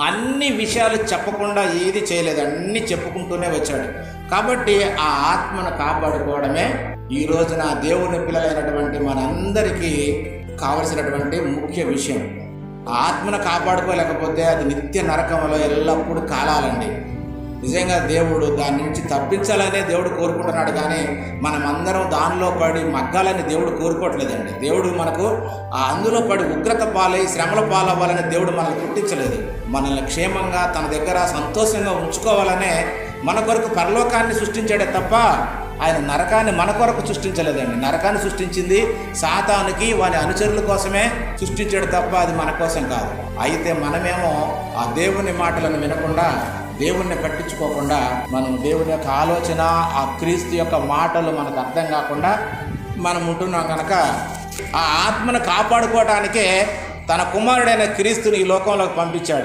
అన్ని విషయాలు చెప్పకుండా ఏది చేయలేదు అన్ని చెప్పుకుంటూనే వచ్చాడు. కాబట్టి ఆ ఆత్మను కాపాడుకోవడమే ఈ రోజున దేవుని పిల్లలైనటువంటి మనందరికీ కావలసినటువంటి ముఖ్య విషయం. ఆ ఆత్మను కాపాడుకోలేకపోతే అది నిత్య నరకంలో ఎల్లప్పుడూ కాలాలండి. నిజంగా దేవుడు దాని నుంచి తప్పించాలనే దేవుడు కోరుకుంటున్నాడు కానీ మనమందరం దానిలో పడి మగ్గాలని దేవుడు కోరుకోవట్లేదండి. దేవుడు మనకు ఆ అందులో పడి ఉగ్రత పాలై శ్రమల పాలవ్వాలని దేవుడు మనల్ని పుట్టించలేదు. మనల్ని క్షేమంగా తన దగ్గర సంతోషంగా ఉంచుకోవాలనే మన కొరకు పరలోకాన్ని సృష్టించాడే తప్ప ఆయన నరకాన్ని మన కొరకు సృష్టించలేదండి. నరకాన్ని సృష్టించింది సాతానికి వాని అనుచరుల కోసమే సృష్టించాడు తప్ప అది మన కోసం కాదు. అయితే మనమేమో ఆ దేవుని మాటలను వినకుండా దేవుణ్ణి పట్టించుకోకుండా మనం దేవుని యొక్క ఆలోచన ఆ క్రీస్తు యొక్క మాటలు మనకు అర్థం కాకుండా మనం ఉంటున్నాం కనుక ఆ ఆత్మను కాపాడుకోవడానికే తన కుమారుడైన క్రీస్తుని ఈ లోకంలోకి పంపించాడు.